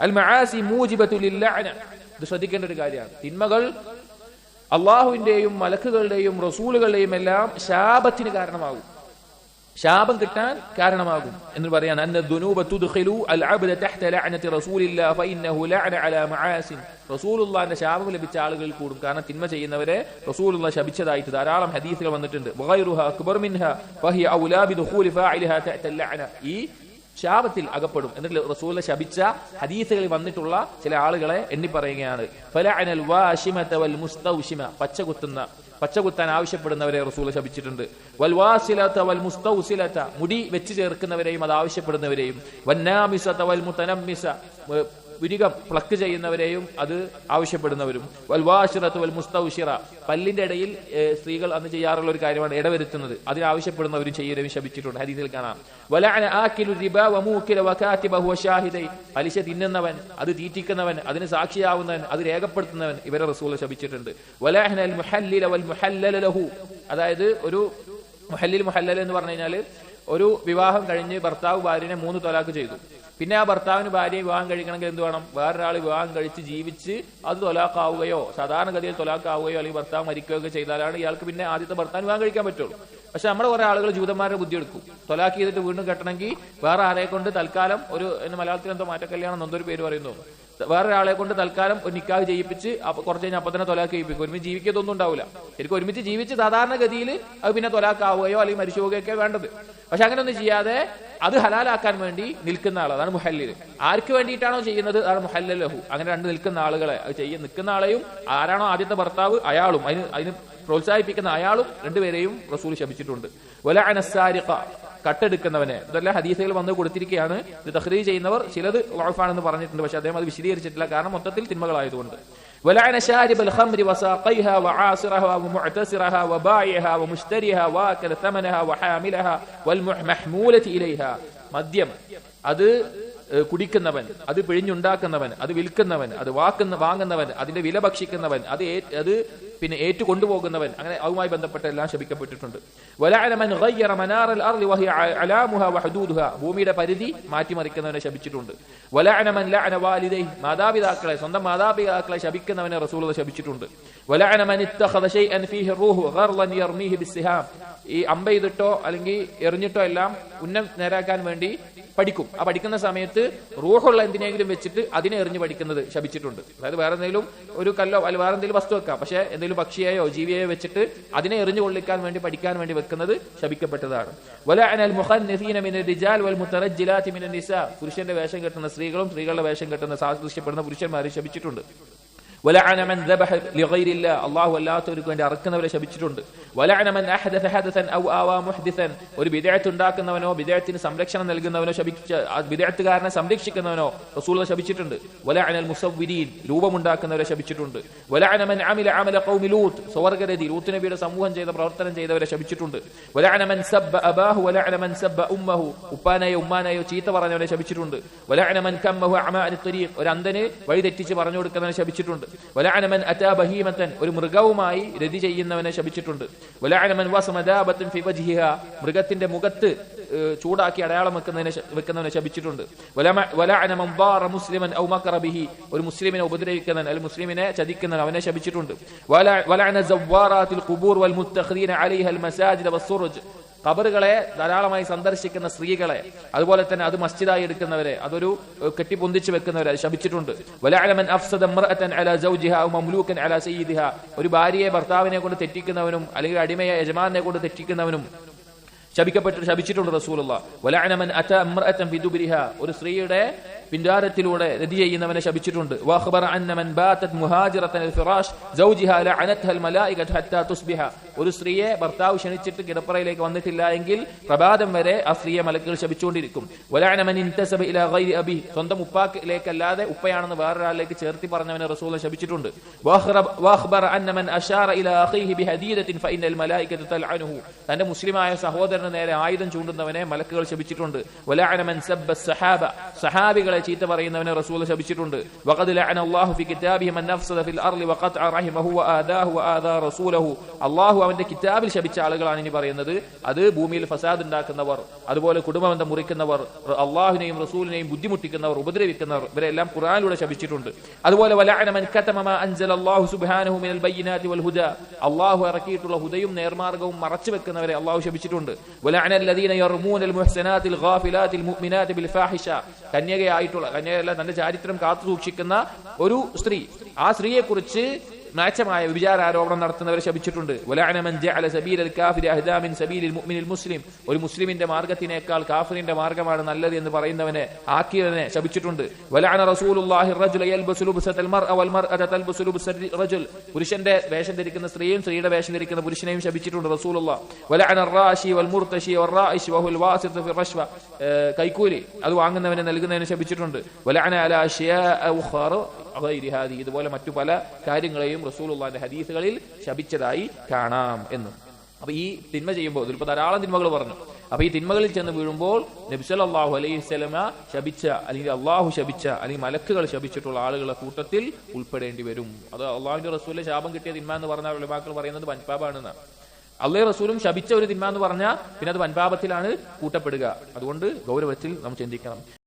അൽ മആസി മൂജിബത്തു ലില്ലഅന. ഇത് ശ്രദ്ധിക്കേണ്ട ഒരു കാര്യമാണ്. തിന്മകൾ അള്ളാഹുവിന്റെയും മലക്കുകളുടെയും റസൂലുകളുടെയും എല്ലാം ശാപത്തിന് കാരണമാകും. ശാപം കിട്ടാൻ കാരണമാകും എന്ന് പറയാണ്. അന്ന ദുനൂബ തുദ്ഖിലു അൽ അബ്ദ തഹ്ത ലഅനതി റസൂലില്ലാ ഫഇന്നഹു ലഅന അലാ മആസിൻ. റസൂലുള്ളാഹിന്റെ ശാപം ലഭിച്ച ആളുകൾ കൂടും. കാരണം തിന്മ ചെയ്യുന്നവരെ റസൂലുള്ള ശപിച്ചതായിട്ട് ധാരാളം ഹദീസുകൾ വന്നിട്ടുണ്ട്. വഗൈറുഹ അക്ബർ മിൻഹ ഫഹിയ ഔലാ ബിദുഖൂലി ഫാഇലിഹാ തഅത ലഅന. ഈ ശാപത്തിൽ അകപ്പെടും. എന്നിട്ട് റസൂലിനെ ശപിച്ച ഹദീസുകളിൽ വന്നിട്ടുള്ള ചില ആളുകളെ എണ്ണി പറയുകയാണ്. പച്ച കുത്തുന്ന പച്ച കുത്താൻ ആവശ്യപ്പെടുന്നവരെ റസൂൽ ശപിച്ചിട്ടുണ്ട്. വൽ വാസിലത വൽ മുസ്തൗസിലത. മുടി വെച്ചു ചേർക്കുന്നവരെയും അത് ആവശ്യപ്പെടുന്നവരെയും. വന്നാമിസ വൽ മുതനമ്മിസ. ഏ, വിരികം പ്ലക്ക് ചെയ്യുന്നവരെയും അത് ആവശ്യപ്പെടുന്നവരും. വൽവാഷിറത്ത് വൽ മുസ്തൌഷിറ. പല്ലിന്റെ ഇടയിൽ സ്ത്രീകൾ അന്ന് ചെയ്യാറുള്ള ഒരു കാര്യമാണ് ഇടവരുത്തുന്നത്. അതിനാവശ്യപ്പെടുന്നവരും ചെയ്യുന്നവരും ശപിച്ചിട്ടുണ്ട്. ഹദീസിൽ കാണാം. പലിശ തിന്നുന്നവൻ അത് തീറ്റിക്കുന്നവൻ അതിന് സാക്ഷിയാവുന്നവൻ അത് രേഖപ്പെടുത്തുന്നവൻ ഇവരെ റസൂൽ ശപിച്ചിട്ടുണ്ട്. അതായത് ഒരു മുഹല്ലിൽ മുഹല്ലൽ എന്ന് പറഞ്ഞു കഴിഞ്ഞാൽ ഒരു വിവാഹം കഴിഞ്ഞ് ഭർത്താവ് ഭാര്യനെ മൂന്ന് തൊലാക്ക് ചെയ്തു. പിന്നെ ആ ഭർത്താവിന് ഭാര്യയെ വിവാഹം കഴിക്കണമെങ്കിൽ എന്ത് വേണം? വേറൊരാൾ വിവാഹം കഴിച്ച് ജീവിച്ച് അത് തൊലാക്കാവുകയോ സാധാരണഗതിയിൽ തൊലാക്കാവുകയോ അല്ലെങ്കിൽ ഭർത്താവ് മരിക്കുകയോ ഒക്കെ ചെയ്താലാണ് ഇയാൾക്ക് പിന്നെ ആദ്യത്തെ ഭർത്താവ് വിവാഹം കഴിക്കാൻ പറ്റുള്ളൂ. പക്ഷെ നമ്മുടെ കുറെ ആളുകൾ ജൂതന്മാരുടെ ബുദ്ധി എടുക്കും. തൊലാക്ക് ചെയ്തിട്ട് വീണ്ടും കെട്ടണമെങ്കിൽ വേറെ ആരെ കൊണ്ട് തൽക്കാലം ഒരു മലയാളത്തിൽ എന്തോ മാറ്റക്കല്യാണം എന്നൊരു പേര് പറയുന്നു. വേറൊരാളെ കൊണ്ട് തൽക്കാലം ഒരു നിക്കാവ് ചെയ്യിപ്പിച്ച് കുറച്ച് കഴിഞ്ഞാൽ അപ്പൊ തന്നെ തൊലാക്ക് ചെയ്യിപ്പിക്കും. ഒരുമിച്ച് ജീവിക്കത്തൊന്നും ഉണ്ടാവില്ല. ശരിക്കും ഒരുമിച്ച് ജീവിച്ച് സാധാരണഗതിയിൽ അത് പിന്നെ തൊലാക്കാവുകയോ അല്ലെങ്കിൽ മരിച്ചു പോവുകയൊക്കെ വേണ്ടത്. പക്ഷെ അങ്ങനെയൊന്നും ചെയ്യാതെ അത് ഹലാലാക്കാൻ വേണ്ടി നിൽക്കുന്ന ആൾ അതാണ് മുഹല്ലിൽ ആർക്ക് വേണ്ടിയിട്ടാണോ ചെയ്യുന്നത്? അതാണ് മുഹല്ലലഹു. അങ്ങനെ രണ്ട് നിൽക്കുന്ന ആളുകളെ. അത് ചെയ്യ നിൽക്കുന്ന ആളെയും ആരാണോ ആദ്യത്തെ ഭർത്താവ്? അയാളും. അതിന് അതിന് പ്രോത്സാഹിപ്പിക്കുന്ന അയാളും രണ്ടുപേരെയും റസൂൽ ശപിച്ചിട്ടുണ്ട്. വല അനസാരിഖ കട്ടെടുക്കുന്നവനെ ഇതെല്ലാം ഹദീസുകൾ വന്ന് കൊടുത്തിരിക്കുകയാണ് ഇത് തഹ്രീ ചെയ്യുന്നവർ ചിലത് വാഫാണെന്ന് പറഞ്ഞിട്ടുണ്ട് പക്ഷെ അദ്ദേഹം അത് വിശദീകരിച്ചിട്ടില്ല കാരണം മൊത്തത്തിൽ തിന്മകളായതുകൊണ്ട് ولعن شارب الخمر وساقيها وعاصرها ومعتسرها وبائعها ومشتريها واكل ثمنها وحاملها والمحمولة إليها മദ്യം അത് ഏഹ്, കുടിക്കുന്നവൻ അത് പിഴിഞ്ഞുണ്ടാക്കുന്നവൻ അത് വിൽക്കുന്നവൻ അത് വാക്കുന്ന വാങ്ങുന്നവൻ അതിന്റെ വില ഭക്ഷിക്കുന്നവൻ അത് ഏ- അത് പിന്നെ ഏറ്റു കൊണ്ടുപോകുന്നവൻ അങ്ങനെ അതുമായി ബന്ധപ്പെട്ട എല്ലാം ശപിക്കപ്പെട്ടിട്ടുണ്ട്. ഭൂമിയുടെ പരിധി മാറ്റിമറിക്കുന്നവനെ ശപിച്ചിട്ടുണ്ട്. വാലിദൈ മാതാപിതാക്കളെ സ്വന്തം മാതാപിതാക്കളെ ശപിക്കുന്നവനെ റസൂൽ ശപിച്ചിട്ടുണ്ട്. ഈ അമ്പ ചെയ്തിട്ടോ അല്ലെങ്കിൽ എറിഞ്ഞിട്ടോ എല്ലാം ഉന്നം നേരാക്കാൻ വേണ്ടി പഠിക്കും. ആ പഠിക്കുന്ന സമയത്ത് റൂഹുള്ള എന്തിനെങ്കിലും വെച്ചിട്ട് അതിനെ എറിഞ്ഞ് പഠിക്കുന്നത് ശപിച്ചിട്ടുണ്ട്. അതായത് വേറെ എന്തെങ്കിലും ഒരു കല്ലോ അല്ലെങ്കിൽ വേറെ എന്തെങ്കിലും വസ്തു വെക്കാം. പക്ഷേ എന്തെങ്കിലും പക്ഷിയെയോ ജീവിയെയോ വെച്ചിട്ട് അതിനെ എറിഞ്ഞു കൊള്ളിക്കാൻ വേണ്ടി പഠിക്കാൻ വേണ്ടി വെക്കുന്നത് ശപിക്കപ്പെട്ടതാണ്. പുരുഷന്റെ വേഷം കെട്ടുന്ന സ്ത്രീകളും സ്ത്രീകളുടെ വേഷം കെട്ടുന്ന സാദൃശ്യപ്പെടുന്ന പുരുഷന്മാരെ ശപിച്ചിട്ടുണ്ട്. ولعن من ذبح لغير الله الله അല്ലാത്തവർക്ക് വേണ്ടി അറക്കുന്നവരെ ശപിച്ചിട്ടുണ്ട് ولعن من احدث حدثا او آوى محدثا ഒരു ബിദഅത്ത് ഉണ്ടാക്കുന്നവനോ ബിദഅത്തിന് സംരക്ഷണം നൽകുന്നവനോ ശപിച്ച ആ ബിദഅത്തുകാരനെ സംരക്ഷിക്കുന്നവനോ റസൂൽ ശപിച്ചിട്ടുണ്ട് ولعن المسوّرين രൂപമുണ്ടാക്കുന്നവരെ ശപിച്ചിട്ടുണ്ട് ولعن من عمل عمل قوم لوط സ്വർഗ്ഗരതി ലൂത്ത് നബിയുടെ സമൂഹം ചെയ്ത പ്രവർത്തനം ചെയ്തവരെ ശപിച്ചിട്ടുണ്ട് ولعن من سب اباه ولعن من سب امه ഉപ്പാനെയോ ഉമ്മാനെയോ ചീത്ത പറഞ്ഞവരെ ശപിച്ചിട്ടുണ്ട് ولعن من كمه اعمى عن الطريق ഒരു അന്ധന് വഴി തെറ്റിച്ച് പറഞ്ഞു കൊടുക്കുന്നവനെ ശപിച്ചിട്ടുണ്ട് വലാനമൻ അറ്റാ ബഹീമത്തൻ ഒരു മൃഗവുമായി രതി ചെയ്യുന്നവനെ ശപിച്ചിട്ടുണ്ട്. വലാനമൻ വാസമദാബത്തും ഫിവജിഹ മൃഗത്തിന്റെ മുഖത്ത് ചൂടാക്കി അടയാളം വെക്കുന്നതിനെ വെക്കുന്നവനെ ശപിച്ചിട്ടുണ്ട്. മുസ്ലിമൻ ഔമക്കറബിഹി ഒരു മുസ്ലിമിനെ ഉപദ്രവിക്കുന്നവൻ അല്ലെങ്കിൽ മുസ്ലിമിനെ ചതിക്കുന്നവൻ അവനെ ശപിച്ചിട്ടുണ്ട്. ഖബറുകളെ ധാരാളമായി സന്ദർശിക്കുന്ന സ്ത്രീകളെ അതുപോലെ തന്നെ അത് മസ്ജിദായി എടുക്കുന്നവരെ അതൊരു കെട്ടിപ്പൊന്തിച്ചു വെക്കുന്നവരെ അത് ശപിച്ചിട്ടുണ്ട്. ഒരു ഭാര്യയെ ഭർത്താവിനെ കൊണ്ട് തെറ്റിക്കുന്നവനും അല്ലെങ്കിൽ അടിമയെ യജമാനെ കൊണ്ട് തെറ്റിക്കുന്നവനും ശപിക്കപ്പെട്ട് ശപിച്ചിട്ടുണ്ട് റസൂലുള്ള. ഒരു സ്ത്രീയുടെ പിൻഡാരത്തിലൂടെ രതി ചെയ്യുന്നവനെ ശപിച്ചിട്ടുണ്ട്. ഒരു സ്ത്രീയെ ഭർത്താവ് ക്ഷണിച്ചിട്ട് കിടപ്പറയിലേക്ക് വന്നിട്ടില്ല എങ്കിൽ പ്രഭാതം വരെ ആ സ്ത്രീയെ മലക്കുകൾ ശപിച്ചുകൊണ്ടിരിക്കും. സ്വന്തം ഉപ്പാക്കിലേക്കല്ലാതെ ഉപ്പയാണെന്ന് വേറൊരാളിലേക്ക് ചേർത്തി പറഞ്ഞവനെ റസൂൽ ശപിച്ചിട്ടുണ്ട്. തന്റെ മുസ്ലിമായ സഹോദരന് നേരെ ആയുധം ചൂണ്ടുന്നവനെ മലക്കുകൾ ശപിച്ചിട്ടുണ്ട്. സഹാബികളെ ചീത്ത പറയുന്നവനെ റസൂൽ ശപിച്ചിട്ടുണ്ട്. അള്ളാഹു അവന്റെ കിതാബിൽ ശപിച്ച ആളുകളാണ് ഇനി പറയുന്നത്. അത് ഭൂമിയിൽ ഫസാദ് ഉണ്ടാക്കുന്നവർ അതുപോലെ കുടുംബബന്ധം മുറിക്കുന്നവർ അള്ളാഹുവിനെയും റസൂലിനെയും ബുദ്ധിമുട്ടിക്കുന്നവർ ഉപദ്രവിക്കുന്നവർ ഇവരെല്ലാം ഖുർആനിലൂടെ ശപിച്ചിട്ടുണ്ട്. അതുപോലെ അള്ളാഹു ഇറക്കിയിട്ടുള്ള ഹുദയും നേർമാർഗവും മറച്ചു വെക്കുന്നവരെ അള്ളാഹു ശപിച്ചിട്ടുണ്ട്. വലഅന കന്യകയായിട്ടുള്ള കന്യകയല്ല തന്റെ ചാരിത്രം കാത്തു സൂക്ഷിക്കുന്ന ഒരു സ്ത്രീ. ആ സ്ത്രീയെ കുറിച്ച് മ്ലാച്ഛമായ വിചാര ആരോപണം നടത്തുന്നവരെ ശപിച്ചിട്ടുണ്ട്. മുസ്ലിം. ഒരു മുസ്ലിമിന്റെ മാർഗത്തിനേക്കാൾ കാഫിറിന്റെ മാർഗമാണ് നല്ലത് എന്ന് പറയുന്നവനെ ആക്കിയവനെ ശപിച്ചിട്ടുണ്ട്. പുരുഷന്റെ വേഷം ധരിക്കുന്ന സ്ത്രീയും സ്ത്രീയുടെ വേഷം ധരിക്കുന്ന പുരുഷനെയും ശപിച്ചിട്ടുണ്ട് റസൂൽ കൈക്കൂലി അത് വാങ്ങുന്നവനെ നൽകുന്നതിന് ശപിച്ചിട്ടുണ്ട്. ഹാദി ഇതുപോലെ മറ്റു പല കാര്യങ്ങളെയും റസൂലുള്ളാന്റെ ഹദീസുകളിൽ ശപിച്ചതായി കാണാം എന്ന്. അപ്പൊ ഈ തിന്മ ചെയ്യുമ്പോൾ ഇതിലിപ്പോ ധാരാളം തിന്മകൾ പറഞ്ഞു. അപ്പൊ ഈ തിന്മകളിൽ ചെന്ന് വീഴുമ്പോൾ നബ്സലാഹു അലൈഹി സ്വലമ ശപിച്ച അല്ലെങ്കിൽ അള്ളാഹു ശപിച്ച അല്ലെങ്കിൽ മലക്കുകൾ ശപിച്ചിട്ടുള്ള ആളുകളുടെ കൂട്ടത്തിൽ ഉൾപ്പെടേണ്ടി വരും. അത് അള്ളാഹുവിന്റെ റസൂലിലെ ശാപം കിട്ടിയ തിന്മ എന്ന് പറഞ്ഞ ഉലമാക്കൾ പറയുന്നത് വൻപാപാണെന്നാണ്. അള്ളേ റസൂലും ശപിച്ച ഒരു തിന്മ എന്ന് പറഞ്ഞാൽ പിന്നെ അത് വൻപാപത്തിലാണ് കൂട്ടപ്പെടുക. അതുകൊണ്ട് ഗൗരവത്തിൽ നാം ചിന്തിക്കണം.